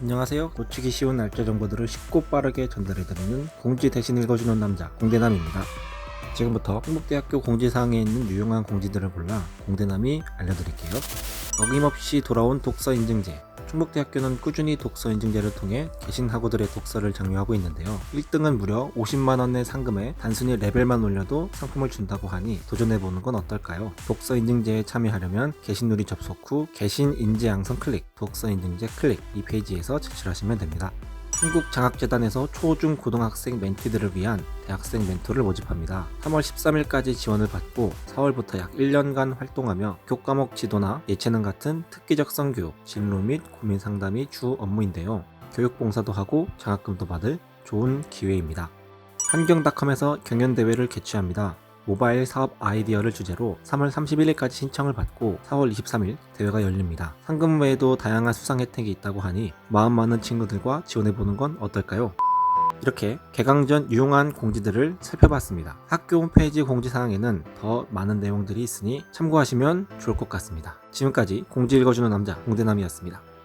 안녕하세요. 놓치기 쉬운 날짜 정보들을 쉽고 빠르게 전달해드리는 공지 대신 읽어주는 남자 공대남입니다. 지금부터 한국대학교 공지사항에 있는 유용한 공지들을 골라 공대남이 알려드릴게요. 어김없이 돌아온 독서 인증제. 충북대학교는 꾸준히 독서 인증제를 통해 계신 학우들의 독서를 장려하고 있는데요. 1등은 무려 50만원의 상금에 단순히 레벨만 올려도 상품을 준다고 하니 도전해보는 건 어떨까요? 독서 인증제에 참여하려면 게시누리 접속 후 게신 인재 양성 클릭, 독서 인증제 클릭 이 페이지에서 제출하시면 됩니다. 한국장학재단에서 초, 중, 고등학생 멘티들을 위한 대학생 멘토를 모집합니다. 3월 13일까지 지원을 받고 4월부터 약 1년간 활동하며 교과목 지도나 예체능 같은 특기적 성 교육, 진로 및 고민 상담이 주 업무인데요. 교육봉사도 하고 장학금도 받을 좋은 기회입니다. 한경닷컴에서 경연대회를 개최합니다. 모바일 사업 아이디어를 주제로 3월 31일까지 신청을 받고 4월 23일 대회가 열립니다. 상금 외에도 다양한 수상 혜택이 있다고 하니 마음 많은 친구들과 지원해보는 건 어떨까요? 이렇게 개강 전 유용한 공지들을 살펴봤습니다. 학교 홈페이지 공지 사항에는 더 많은 내용들이 있으니 참고하시면 좋을 것 같습니다. 지금까지 공지 읽어주는 남자 공대남이었습니다.